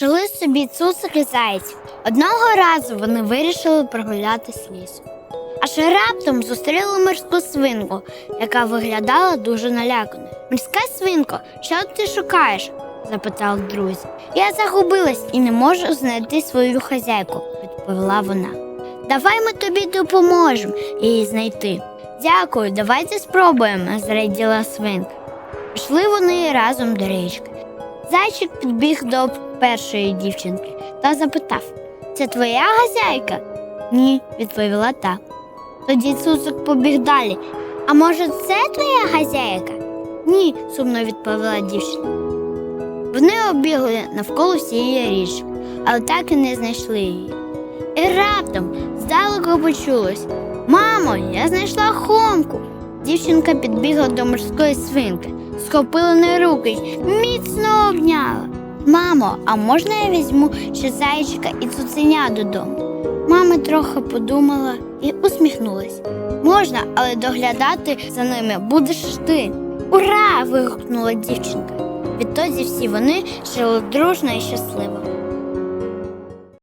Жили собі цуцик і зайць. Одного разу вони вирішили прогулятись лісом. Аж раптом зустріли морську свинку, яка виглядала дуже наляканою. Морська свинко, що ти шукаєш? запитали друзі. Я загубилась і не можу знайти свою хазяйку, відповіла вона. Давай ми тобі допоможемо її знайти. Дякую, давайте спробуємо, зраділа свинка. Пішли вони разом до річки. Зайчик підбіг до першої дівчинки та запитав: Це твоя хазяйка? Ні, відповіла та. Тоді цуцик побіг далі. А може, це твоя хазяйка? Ні, сумно відповіла дівчина. Вони обігли навколо всієї річки, але так і не знайшли її. І раптом здалеку почулось Мамо, я знайшла хомку. Дівчинка підбігла до морської свинки, схопила на руки міцно. Мамо, а можна я візьму ще зайчика і цуценя додому? Мама трохи подумала і усміхнулась. Можна, але доглядати за ними будеш ти. Ура! вигукнула дівчинка. Відтоді всі вони жили дружно і щасливо.